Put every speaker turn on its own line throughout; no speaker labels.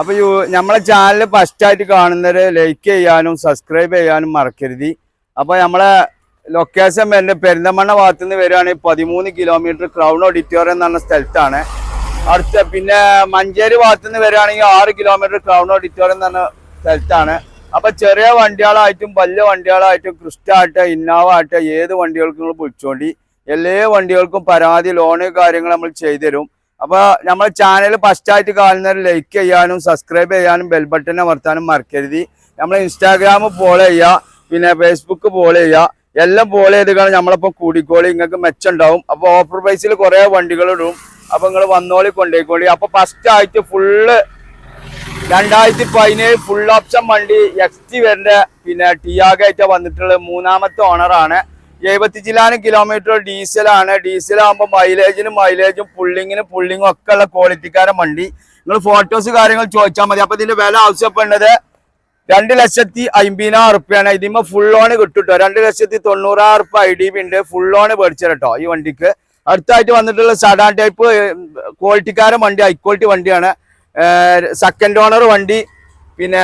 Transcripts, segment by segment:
അപ്പൊ നമ്മളെ channel first ആയിട്ട് കാണുന്നവര് ലൈക്ക് ചെയ്യാനും സബ്സ്ക്രൈബ് ചെയ്യാനും മറക്കരുത്. അപ്പൊ നമ്മളെ ലൊക്കേഷൻ വരുന്നത് പെരിന്തമണ്ണ ഭാഗത്ത് നിന്ന് വരികയാണെങ്കിൽ പതിമൂന്ന് കിലോമീറ്റർ ക്രൗൺ ഓഡിറ്റോറിയം എന്ന് പറഞ്ഞ സ്ഥലത്താണ്. അടുത്ത പിന്നെ മഞ്ചേരി ഭാഗത്ത് നിന്ന് വരികയാണെങ്കിൽ ആറ് കിലോമീറ്റർ ക്രൗൺ ഓഡിറ്റോറിയം എന്ന് പറഞ്ഞ സ്ഥലത്താണ്. അപ്പൊ ചെറിയ വണ്ടികളായിട്ടും വലിയ വണ്ടികളായിട്ടും ക്രിസ്റ്റ ആട്ടെ ഇന്നോവ ആട്ടെ ഏത് വണ്ടികൾക്കും നിങ്ങൾ വിളിച്ചോണ്ടി. എല്ലാ വണ്ടികൾക്കും പരാതി ലോണ് കാര്യങ്ങൾ നമ്മൾ ചെയ്തുതരും. അപ്പൊ നമ്മളെ ചാനൽ ഫസ്റ്റ് ആയിട്ട് കാണുന്നവർ ലൈക്ക് ചെയ്യാനും സബ്സ്ക്രൈബ് ചെയ്യാനും ബെൽ ബട്ടൺ അമർത്താനും മറക്കരുത്. നമ്മളെ ഇൻസ്റ്റാഗ്രാം ഫോളോ ചെയ്യുക പിന്നെ ഫേസ്ബുക്ക് ഫോളോ ചെയ്യുക. എല്ലാം ഫോളോ ചെയ്ത് നമ്മളിപ്പോ കൂടിക്കോളി നിങ്ങൾക്ക് മെച്ചുണ്ടാവും. അപ്പോൾ ഓഫർ പ്രൈസിൽ കുറേ വണ്ടികൾ ഇടും. അപ്പൊ നിങ്ങൾ വന്നോളി കൊണ്ടുപോയിക്കോളി അപ്പോൾ ഫസ്റ്റ് ആയിട്ട് ഫുള്ള് രണ്ടായിരത്തി പതിനേഴ് ഫുൾ ഓപ്ഷൻ വണ്ടി എക്സ് ടി വരുന്ന പിന്നെ ടിയാഗ ആയിട്ട് വന്നിട്ടുള്ള മൂന്നാമത്തെ ഓണറാണ് എഴുപത്തി ചില്ലാനും കിലോമീറ്റർ ഡീസലാണ്. ഡീസൽ ആകുമ്പോൾ മൈലേജിനും മൈലേജും പുള്ളിങ്ങിനും പുള്ളിങ്ങും ഒക്കെ ഉള്ള ക്വാളിറ്റിക്കാരൻ വണ്ടി. നിങ്ങൾ ഫോട്ടോസ് കാര്യങ്ങൾ ചോദിച്ചാൽ മതി. അപ്പൊ ഇതിന്റെ വില ആവശ്യപ്പെടുന്നത് രണ്ട് ലക്ഷത്തി അമ്പതിനായിരം റുപ്യാണ്. ഇതിമ്മ ഫുൾ ലോൺ കിട്ടും ട്ടോ രണ്ട് ലക്ഷത്തി തൊണ്ണൂറായിരം റുപ്യ ഐ ഡി ഉണ്ട്. ഫുൾ ലോൺ മേടിച്ചത് കേട്ടോ ഈ വണ്ടിക്ക്. അടുത്തായിട്ട് വന്നിട്ടുള്ള സഡാൻ ടൈപ്പ് ക്വാളിറ്റിക്കാരൻ വണ്ടി ഹൈ ക്വാളിറ്റി വണ്ടിയാണ്. സെക്കൻഡ് ഓണർ വണ്ടി. പിന്നെ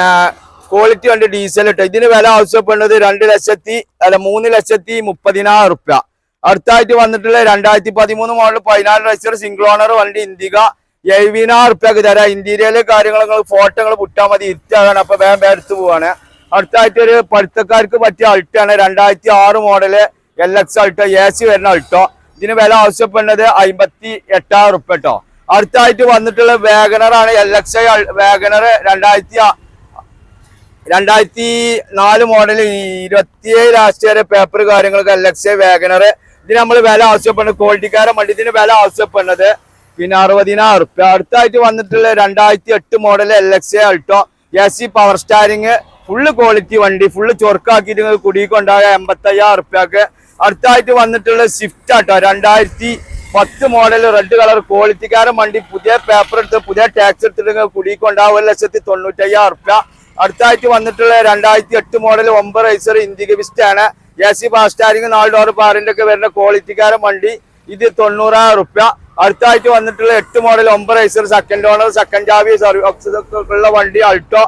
ക്വാളിറ്റി വണ്ടി ഡീസൽ ഇട്ട്. ഇതിന് വില ആവശ്യപ്പെടുന്നത് രണ്ട് ലക്ഷത്തി അല്ല മൂന്ന് ലക്ഷത്തി മുപ്പതിനായിരം റുപ്യ. അടുത്തായിട്ട് വന്നിട്ടുള്ള രണ്ടായിരത്തി പതിമൂന്ന് മോഡൽ പതിനാല് ലക്ഷം സിംഗിൾ ഓണർ വണ്ടി ഇന്ത്യക. എഴുപതിനായിരം റുപ്യക്ക് തരാം. ഇന്റീരിയൽ കാര്യങ്ങൾ ഫോട്ടോകൾ വിട്ടാൽ മതി. ഇരുത്താണ് അപ്പൊ വേഗം വേഗം പോവാണ്. അടുത്തായിട്ട് ഒരു പഠിത്തക്കാർക്ക് പറ്റിയ അൾട്ടാണ് രണ്ടായിരത്തി ആറ് model L X Alto A C വരുന്ന അൾട്ടോ ഇതിന് വില ആവശ്യപ്പെടുന്നത് അമ്പത്തി എട്ടായിരം റുപ്യ കേട്ടോ അടുത്തായിട്ട് വന്നിട്ടുള്ള വേഗനർ ആണ് എൽ എക്സ് ഐ വേഗനർ രണ്ടായിരത്തി രണ്ടായിരത്തി നാല് മോഡൽ ഇരുപത്തിയേഴ് രാഷ്ട്രീയ പേപ്പർ കാര്യങ്ങളൊക്കെ എൽ എക്സ് ഇതിന് നമ്മൾ വില ആവശ്യപ്പെടുന്നത് ക്വാളിറ്റിക്കാരൻ വണ്ടി ഇതിന് വില ആവശ്യപ്പെടുന്നത് പിന്നെ അറുപതിനായിരം റുപ്യ അടുത്തായിട്ട് വന്നിട്ടുള്ള രണ്ടായിരത്തി എട്ട് model L X Alto A C power steering full quality വണ്ടി ഫുള്ള് ചൊറുക്കാക്കിയിട്ട് കുടിക്കൊണ്ടാകുക എൺപത്തയ്യായിരം റുപ്യക്ക് അടുത്തായിട്ട് വന്നിട്ടുള്ള സ്വിഫ്റ്റ് ആട്ടോ രണ്ടായിരത്തി പത്ത് മോഡൽ റെഡ് കളർ ക്വാളിറ്റിക്കാരൻ വണ്ടി പുതിയ പേപ്പർ എടുത്ത് പുതിയ ടാക്സ് എടുത്തിട്ട് നിങ്ങൾ കുടിക്കൊണ്ടാവും ഒരു ലക്ഷത്തി തൊണ്ണൂറ്റയ്യായിരം റുപ്യ അടുത്തായിട്ട് വന്നിട്ടുള്ള രണ്ടായിരത്തി എട്ട് മോഡൽ ഒമ്പത് റൈസർ ഇന്ത്യയ്ക്ക് വിസ്റ്റ് ആണ്. എ സി ഫാസ്റ്റ് നാല് ഡോർ പാറിന്റെ ഒക്കെ വരുന്ന ക്വാളിറ്റിക്കാരൻ വണ്ടി. ഇത് തൊണ്ണൂറായിരം റുപ്യ. അടുത്തായിട്ട് വന്നിട്ടുള്ള എട്ട് മോഡൽ ഒമ്പത് റൈസർ സെക്കൻഡ് ഓണർ സെക്കൻഡ് ചാവി സർവീസ് ഉള്ള വണ്ടി അൾട്ടോ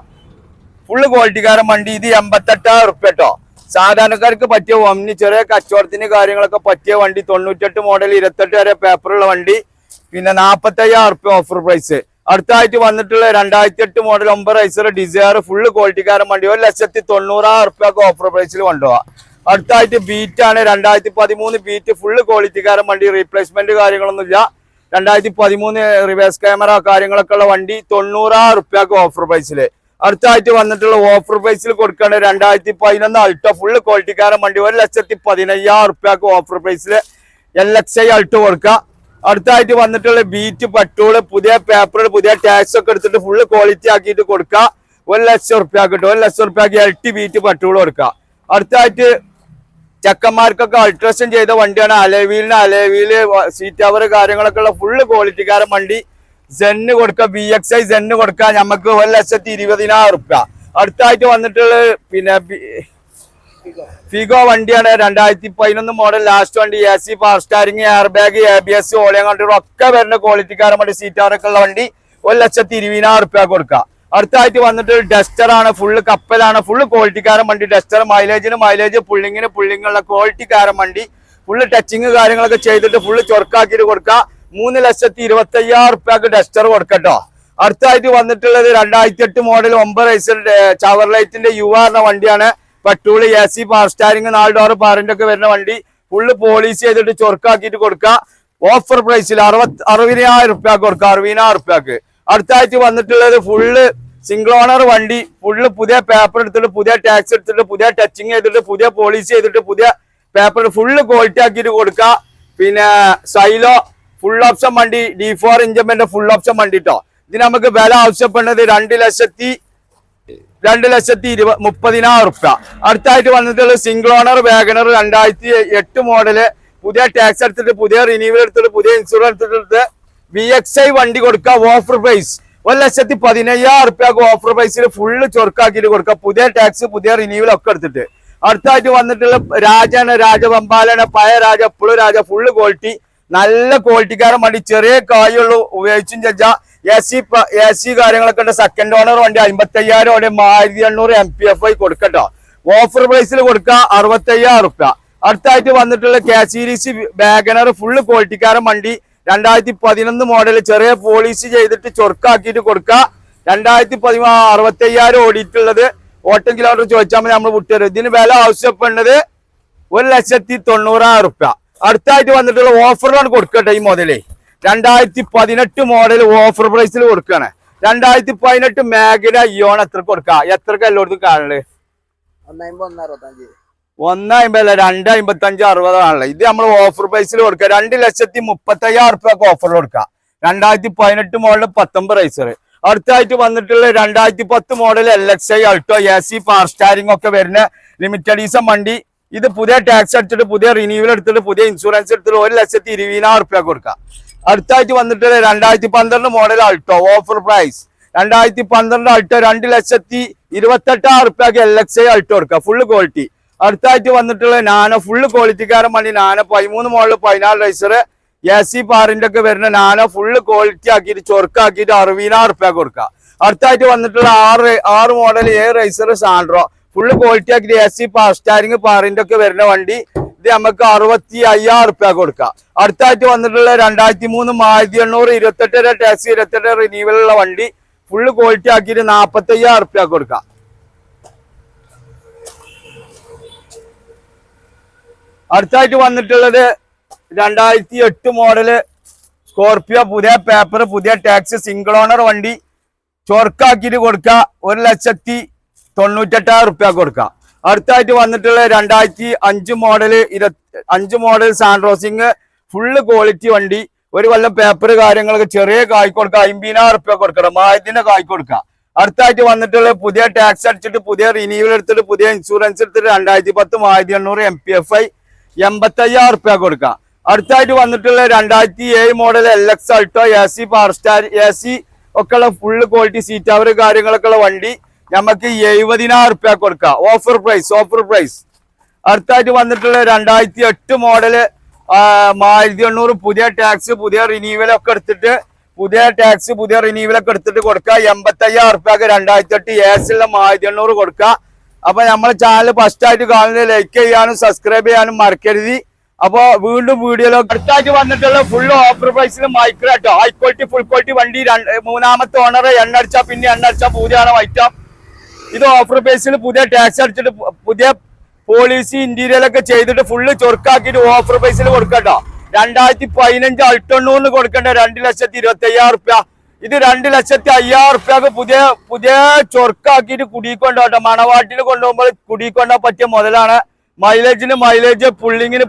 ഫുള്ള് ക്വാളിറ്റിക്കാരൻ വണ്ടി. ഇത് എൺപത്തെട്ടായിരം റുപ്യ കേട്ടോ സാധാരണക്കാർക്ക് പറ്റിയ ഒന്നി ചെറിയ കച്ചവടത്തിന് കാര്യങ്ങളൊക്കെ പറ്റിയ വണ്ടി. തൊണ്ണൂറ്റെട്ട് മോഡൽ ഇരുപത്തെട്ട് വരെ പേപ്പറുള്ള വണ്ടി. പിന്നെ നാൽപ്പത്തയ്യായിരം റുപ്യ ഓഫർ പ്രൈസ് അടുത്തായിട്ട് വന്നിട്ടുള്ള രണ്ടായിരത്തി എട്ട് മോഡൽ ഒമ്പത് റൈസർ ഡിസയർ ഫുള്ള് ക്വാളിറ്റിക്കാരൻ വണ്ടി. ഒരു ലക്ഷത്തി തൊണ്ണൂറായിരം റുപ്യക്ക് ഓഫർ പ്രൈസിൽ കൊണ്ടുപോവാ. അടുത്തായിട്ട് ബീറ്റ് ആണ്. രണ്ടായിരത്തി പതിമൂന്ന് ബീറ്റ് ഫുള്ള് ക്വാളിറ്റിക്കാരൻ വണ്ടി. റീപ്ലേസ്മെന്റ് കാര്യങ്ങളൊന്നുമില്ല. രണ്ടായിരത്തി പതിമൂന്ന് റിവേഴ്സ് ക്യാമറ കാര്യങ്ങളൊക്കെ ഉള്ള വണ്ടി തൊണ്ണൂറായിരം റുപ്യക്ക് ഓഫർ പ്രൈസിൽ അടുത്തായിട്ട് വന്നിട്ടുള്ള ഓഫർ പ്രൈസിൽ കൊടുക്കേണ്ട രണ്ടായിരത്തി പതിനൊന്ന് അൾട്ടോ ഫുള്ള് ക്വാളിറ്റിക്കാരൻ വണ്ടി. ഒരു ലക്ഷത്തി പതിനയ്യായിരം റുപ്യക്ക് ഓഫർ പ്രൈസിൽ എൽ എക്സ് ഐ അൾട്ടോ കൊടുക്കുക അടുത്തായിട്ട് വന്നിട്ടുള്ള ബീറ്റ് പട്ടോൾ പുതിയ പേപ്പറുകൾ പുതിയ ടാക്സ് ഒക്കെ എടുത്തിട്ട് ഫുള്ള് ക്വാളിറ്റി ആക്കിയിട്ട് കൊടുക്കുക ഒരു ലക്ഷം റുപ്യ കിട്ടും. ഒരു ലക്ഷം റുപ്യക്ക് എൽ ടി ബീറ്റ് പട്ടോൾ കൊടുക്കുക അടുത്തായിട്ട് ചെക്കന്മാർക്കൊക്കെ അൾട്രേഷൻ ചെയ്ത വണ്ടിയാണ് അലവീലിന് അലവീൽ സീറ്റ് അവർ കാര്യങ്ങളൊക്കെ ഉള്ള ഫുള്ള് ക്വാളിറ്റിക്കാരൻ വണ്ടി. സെന്ന് കൊടുക്കുക ബി എക്സ് ഐ സെന്ന് കൊടുക്കുക നമുക്ക് ഒരു ലക്ഷത്തി ഇരുപതിനായിരം റുപ്യ അടുത്തായിട്ട് വന്നിട്ടുള്ള പിന്നെ ഫിഗോ വണ്ടിയാണ്. രണ്ടായിരത്തി പതിനൊന്ന് മോഡൽ ലാസ്റ്റ് വണ്ടി. A C power steering air bag A B S ഓളിയം ഒക്കെ വരുന്ന ക്വാളിറ്റിക്കാരൻ വണ്ടി സീറ്റാറൊക്കെ ഉള്ള വണ്ടി. ഒരു ലക്ഷത്തി ഇരുപതിനായിരം റുപ്യ കൊടുക്കുക. അടുത്തായിട്ട് വന്നിട്ട് ഡസ്റ്റർ ആണ്. ഫുള്ള് കപ്പലാണ്. ഫുള്ള് ക്വാളിറ്റിക്കാരൻ വണ്ടി. ഡസ്റ്റർ മൈലേജിന് മൈലേജ് പുള്ളിങ്ങിന് പുള്ളിങ്ങുള്ള ക്വാളിറ്റിക്കാരൻ വണ്ടി. ഫുള്ള് ടച്ചിങ് കാര്യങ്ങളൊക്കെ ചെയ്തിട്ട് ഫുള്ള് ചൊർക്കാക്കിയിട്ട് കൊടുക്കുക. മൂന്ന് ലക്ഷത്തി ഇരുപത്തി അയ്യായിരം റുപ്യക്ക് ഡസ്റ്റർ കൊടുക്കട്ടോ അടുത്തായിട്ട് വന്നിട്ടുള്ളത് രണ്ടായിരത്തി എട്ട് മോഡൽ ഒമ്പത് റൈസർ ചവർ ലൈറ്റിന്റെ യു ആറിന്റെ വണ്ടിയാണ്. Petrol A C power steering നാല് ഡോർ പാറിന്റെ ഒക്കെ വരുന്ന വണ്ടി ഫുള്ള് പോളിസി ചെയ്തിട്ട് ചൊറുക്കാക്കിയിട്ട് കൊടുക്കുക. ഓഫർ പ്രൈസിൽ അറുപത് അറുപതിനായിരം റുപ്യക്ക് കൊടുക്കുക അറുപതിനായിരം റുപ്യക്ക് അടുത്തായിട്ട് വന്നിട്ടുള്ളത് ഫുള്ള് സിംഗിൾ ഓണർ വണ്ടി ഫുള്ള് പുതിയ പേപ്പർ എടുത്തിട്ട് പുതിയ ടാക്സ് എടുത്തിട്ട് പുതിയ ടച്ചിങ് ചെയ്തിട്ട് പുതിയ പോളിസി ചെയ്തിട്ട് പുതിയ പേപ്പർ ഫുള്ള് ക്വാളിറ്റി ആക്കിയിട്ട് കൊടുക്കുക. പിന്നെ സൈലോ ഫുൾ ഓപ്ഷൻ വണ്ടി ഡി ഫോർ ഇഞ്ചിന്റെ ഫുൾ ഓപ്ഷൻ വണ്ടി കേട്ടോ ഇതിന് നമുക്ക് വില ആവശ്യപ്പെടുന്നത് രണ്ട് ലക്ഷത്തി രണ്ട് ലക്ഷത്തി ഇരുപത് മുപ്പതിനായിരം റുപ്യ അടുത്തായിട്ട് വന്നിട്ടുള്ള സിംഗിൾ ഓണർ വാഗണർ രണ്ടായിരത്തി എട്ട് മോഡൽ പുതിയ ടാക്സ് എടുത്തിട്ട് പുതിയ റിന്യൂവൽ എടുത്തിട്ട് പുതിയ ഇൻഷുറൻസ് എടുത്തിട്ട് വി എക്സ് ഐ വണ്ടി കൊടുക്കുക ഓഫർ പ്രൈസ് ഒരു ലക്ഷത്തി പതിനയ്യായിരം ഉറുപ്പ്യക്ക് ഓഫർ പ്രൈസിൽ ഫുള്ള് ചൊറുക്കാക്കിയിട്ട് കൊടുക്കുക പുതിയ ടാക്സ് പുതിയ റിന്യൂവൽ ഒക്കെ എടുത്തിട്ട്. അടുത്തായിട്ട് വന്നിട്ടുള്ള രാജാണ് രാജവമ്പാലാണ് പഴയ രാജ എപ്പോഴും രാജ ഫുള്ള് ക്വാളിറ്റി നല്ല ക്വാളിറ്റിക്കാരൻ വണ്ടി. ചെറിയ കായുള്ളൂ ഉപയോഗിച്ചും ചെച്ചാ എ സി എ സി കാര്യങ്ങളൊക്കെ ഉണ്ട്. സെക്കൻഡ് ഓണർ വണ്ടി അമ്പത്തി അയ്യായിരം വണ്ടി ആയിരത്തി എണ്ണൂറ് എം പി എഫ് ഐ കൊടുക്കട്ടോ. ഓഫർ പ്രൈസിൽ കൊടുക്കുക അറുപത്തി അയ്യായിരം റുപ്യ അടുത്തായിട്ട് വന്നിട്ടുള്ള കെ സീരീസ് വാഗനർ ഫുള്ള് ക്വാളിറ്റിക്കാരൻ വണ്ടി രണ്ടായിരത്തി പതിനൊന്ന് മോഡൽ ചെറിയ പോളിസി ചെയ്തിട്ട് ചൊറുക്കാക്കിയിട്ട് കൊടുക്കുക രണ്ടായിരത്തി പതിമൂന്ന് അറുപത്തി അയ്യായിരം ഓടിയിട്ടുള്ളത് ഓട്ടം കിലോമീറ്റർ ചോദിച്ചാൽ മതി നമ്മൾ വിട്ടുതരും. ഇതിന് വില ആവശ്യപ്പെടുന്നത് ഒരു ലക്ഷത്തി തൊണ്ണൂറായിരം റുപ്യ അടുത്തായിട്ട് വന്നിട്ടുള്ള ഓഫറിലാണ് കൊടുക്കട്ടെ ഈ മുതലേ രണ്ടായിരത്തി പതിനെട്ട് മോഡൽ ഓഫർ പ്രൈസിൽ കൊടുക്കുകയാണ് രണ്ടായിരത്തി പതിനെട്ട് മേഖല ഇയോൺ എത്ര കൊടുക്കുക എത്ര എല്ലായിടത്തും
കാണൽ? ഒന്ന്
അമ്പതല്ല രണ്ട് അമ്പത്തി അഞ്ച് അറുപതാണല്ലോ ഇത് നമ്മൾ ഓഫർ പ്രൈസിൽ കൊടുക്കുക രണ്ട് ലക്ഷത്തി മുപ്പത്തി അയ്യായിരം റുപ്യക്ക് ഓഫർ കൊടുക്കുക രണ്ടായിരത്തി പതിനെട്ട് മോഡൽ പത്തൊമ്പത് റൈസർ അടുത്തായിട്ട് വന്നിട്ടുള്ള രണ്ടായിരത്തി പത്ത് model L X I Alto A C power steering ഒക്കെ വരുന്ന ലിമിറ്റഡ് ഈസം വണ്ടി. ഇത് പുതിയ ടാക്സ് അടിച്ചിട്ട് പുതിയ റിന്യൂവൽ എടുത്തിട്ട് പുതിയ ഇൻഷുറൻസ് എടുത്തിട്ട് ഒരു ലക്ഷത്തി ഇരുപതിനായിരം റുപ്യ കൊടുക്കുക അടുത്തായിട്ട് വന്നിട്ടുള്ള രണ്ടായിരത്തി പന്ത്രണ്ട് മോഡൽ അൾട്ടോ ഓഫർ പ്രൈസ് രണ്ടായിരത്തി പന്ത്രണ്ട് അൾട്ടോ രണ്ട് ലക്ഷത്തി ഇരുപത്തെട്ടായിരം റുപ്യക്ക് എൽ എക്സ് ഐ അൾട്ടോ എടുക്കുക ഫുള്ള് ക്വാളിറ്റി അടുത്തായിട്ട് വന്നിട്ടുള്ള നാനോ ഫുള്ള് ക്വാളിറ്റിക്കാരൻ വണ്ടി നാനോ പതിമൂന്ന് മോഡൽ പതിനാല് റൈസർ എ സി പാറിന്റെ ഒക്കെ വരുന്ന നാനോ ഫുള്ള് ക്വാളിറ്റി ആക്കിയിട്ട് ചൊറുക്കാക്കിയിട്ട് അറുപതിനായിരം റുപ്യക്ക് കൊടുക്കുക. അടുത്തായിട്ട് വന്നിട്ടുള്ള ആറ് ആറ് മോഡൽ എ റൈസർ സാൻഡ്രോ ഫുള്ള് ക്വാളിറ്റി ആക്കിയിട്ട് എ സി പാർ സ്റ്റാരിങ് പാറിന്റെ ഒക്കെ വരുന്ന വണ്ടി ഇത് നമുക്ക് അറുപത്തി അയ്യായിരം റുപ്യ കൊടുക്കാം. അടുത്തായിട്ട് വന്നിട്ടുള്ള രണ്ടായിരത്തി മൂന്ന് ആയിരത്തി എണ്ണൂറ് ഇരുപത്തെട്ടര ടാക്സി ഇരുപത്തെട്ട് റിനീവലുള്ള വണ്ടി ഫുള്ള് ക്വാളിറ്റി ആക്കിയിട്ട് നാൽപ്പത്തി അയ്യായിരം റുപ്യ കൊടുക്കാം. അടുത്തായിട്ട് വന്നിട്ടുള്ളത് രണ്ടായിരത്തി എട്ട് മോഡൽ സ്കോർപിയോ പുതിയ പേപ്പർ പുതിയ ടാക്സ് സിംഗിൾ ഓണർ വണ്ടി ചൊർക്കാക്കിയിട്ട് കൊടുക്കുക ഒരു ലക്ഷത്തി തൊണ്ണൂറ്റെട്ടായിരം റുപ്യ കൊടുക്കുക അടുത്തായിട്ട് വന്നിട്ടുള്ള രണ്ടായിരത്തി അഞ്ച് മോഡൽ ഇര അഞ്ച് മോഡൽ സാൻഡ്രോസിങ് ഫുള്ള് ക്വാളിറ്റി വണ്ടി. ഒരു കൊല്ലം പേപ്പർ കാര്യങ്ങളൊക്കെ ചെറിയ കായ് കൊടുക്കുക അമ്പതിനായിരം റുപ്യ കൊടുക്കണം മായത്തിന്റെ കായ് കൊടുക്കുക അടുത്തായിട്ട് വന്നിട്ടുള്ള പുതിയ ടാക്സ് അടിച്ചിട്ട് പുതിയ റിന്യൂവൽ എടുത്തിട്ട് പുതിയ ഇൻഷുറൻസ് എടുത്തിട്ട് രണ്ടായിരത്തി പത്ത് ആയിരത്തി എണ്ണൂറ് എം പി എഫ് ഐ എൺപത്തി അയ്യായിരം റുപ്യ കൊടുക്കുക അടുത്തായിട്ട് വന്നിട്ടുള്ള രണ്ടായിരത്തി ഏഴ് model L X Alto A C power star A C ഒക്കെ ഉള്ള ഫുള്ള് ക്വാളിറ്റി സീറ്റ് അവർ കാര്യങ്ങളൊക്കെ ഉള്ള വണ്ടി. നമുക്ക് എഴുപതിനായിരം റുപ്യ കൊടുക്കാം. ഓഫർ പ്രൈസ് ഓഫർ പ്രൈസ് അടുത്തായിട്ട് വന്നിട്ടുള്ള രണ്ടായിരത്തി എട്ട് മോഡൽ ആയിരത്തി എണ്ണൂറ് പുതിയ ടാക്സ് പുതിയ റിന്യൂവൽ ഒക്കെ എടുത്തിട്ട് പുതിയ ടാക്സ് പുതിയ റിന്യൂവൽ ഒക്കെ എടുത്തിട്ട് കൊടുക്കുക എൺപത്തി അയ്യായിരം റുപ്യക്ക് രണ്ടായിരത്തി എട്ട് എസിലുള്ള ആയിരത്തി എണ്ണൂറ് കൊടുക്കുക അപ്പൊ നമ്മളെ ചാനൽ ഫസ്റ്റ് ആയിട്ട് കാണുന്നത് ലൈക്ക് ചെയ്യാനും സബ്സ്ക്രൈബ് ചെയ്യാനും മറക്കരുത്. അപ്പൊ വീണ്ടും വീഡിയോ അടുത്തായിട്ട് വന്നിട്ടുള്ള ഫുൾ ഓഫർ പ്രൈസിൽ micro high quality full quality വണ്ടി മൂന്നാമത്തെ ഓണർ എണ്ണടിച്ച പിന്നെ എണ്ണടിച്ച പൂജയാണ് വൈറ്റാം. ഇത് ഓഫർ ബേസിൽ പുതിയ ടാക്സ് അടിച്ചിട്ട് പുതിയ പോളിസി ഇന്റീരിയർ ഒക്കെ ചെയ്തിട്ട് ഫുള്ള് ചൊറുക്കാക്കിയിട്ട് ഓഫർ ബേസിൽ കൊടുക്കട്ടോ രണ്ടായിരത്തി പതിനഞ്ച് അൾട്ടണ്ണൂറിന് കൊടുക്കേണ്ട രണ്ട് ലക്ഷത്തി ഇരുപത്തി അയ്യായിരം റുപ്യ. ഇത് രണ്ട് ലക്ഷത്തി അയ്യായിരം റുപ്യക്ക് പുതിയ പുതിയ ചൊറുക്കാക്കിയിട്ട് കുടിക്കൊണ്ടോട്ടോ മണവാട്ടിൽ കൊണ്ടുപോകുമ്പോൾ കുടിക്കൊണ്ടാ പറ്റിയ മുതലാണ്. മൈലേജിന് മൈലേജ് പുള്ളിങ്ങിന്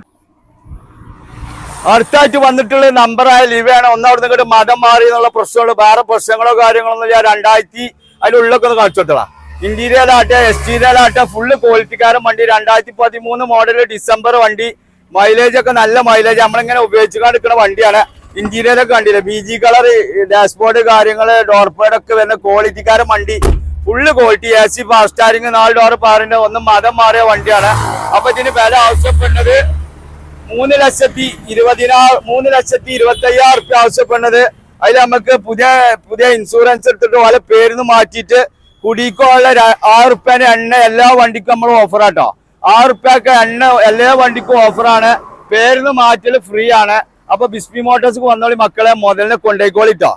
അടുത്തായിട്ട് വന്നിട്ടുള്ള നമ്പറായ ലിവയാണ്. ഒന്നവിടുന്ന് ഇങ്ങോട്ട് മതം മാറി എന്നുള്ള പ്രശ്നങ്ങൾ വേറെ പ്രശ്നങ്ങളോ കാര്യങ്ങളോ ഒന്നും ഞാൻ രണ്ടായിരത്തി അതിന്റെ ഉള്ളിലൊക്കെ ഒന്ന് കാണിച്ചു കൊടുത്തതാ. എക്സ്റ്റീരിയർ ആട്ടെ ഫുള്ള് ക്വാളിറ്റിക്കാരൻ വണ്ടി. രണ്ടായിരത്തി പതിമൂന്ന് മോഡൽ ഡിസംബർ വണ്ടി. മൈലേജ് ഒക്കെ നല്ല മൈലേജ് നമ്മളിങ്ങനെ ഉപയോഗിച്ചുകൊണ്ടിരിക്കുന്ന വണ്ടിയാണ്. ഇന്റീരിയർ ഒക്കെ കണ്ടില്ല? B G colour dashboard door door pad ഒക്കെ വരുന്ന ക്വാളിറ്റിക്കാരൻ വണ്ടി. ഫുള്ള് ക്വാളിറ്റി എ സി ഫാസ്റ്റ് സ്റ്റാരിങ് നാല് ഡോർ പാറിന്റെ ഒന്ന് മതം മാറിയ വണ്ടിയാണ്. അപ്പൊ ഇതിന് വില ആവശ്യപ്പെടുന്നത് മൂന്ന് ലക്ഷത്തി ഇരുപതിനാ മൂന്ന് ലക്ഷത്തി ഇരുപത്തി അയ്യായിരം റുപ്യ ആവശ്യപ്പെടുന്നത്. അതിൽ നമുക്ക് പുതിയ പുതിയ ഇൻഷുറൻസ് എടുത്തിട്ട് ഓലെ പേരിന്ന് മാറ്റിയിട്ട് കുടിക്കുള്ള ആറ് റുപ്യന്റെ എണ്ണ എല്ലാ വണ്ടിക്കും നമ്മൾ ഓഫർ ആട്ടോ ആറ് റുപ്യക്ക് എണ്ണ എല്ലാ വണ്ടിക്കും ഓഫറാണ് പേരിന് മാറ്റൽ ഫ്രീ ആണ്. അപ്പൊ ബിസ്മി മോട്ടോഴ്സ് വന്നോളി മക്കളെ മുതലിനെ കൊണ്ടേക്കോളിട്ടോ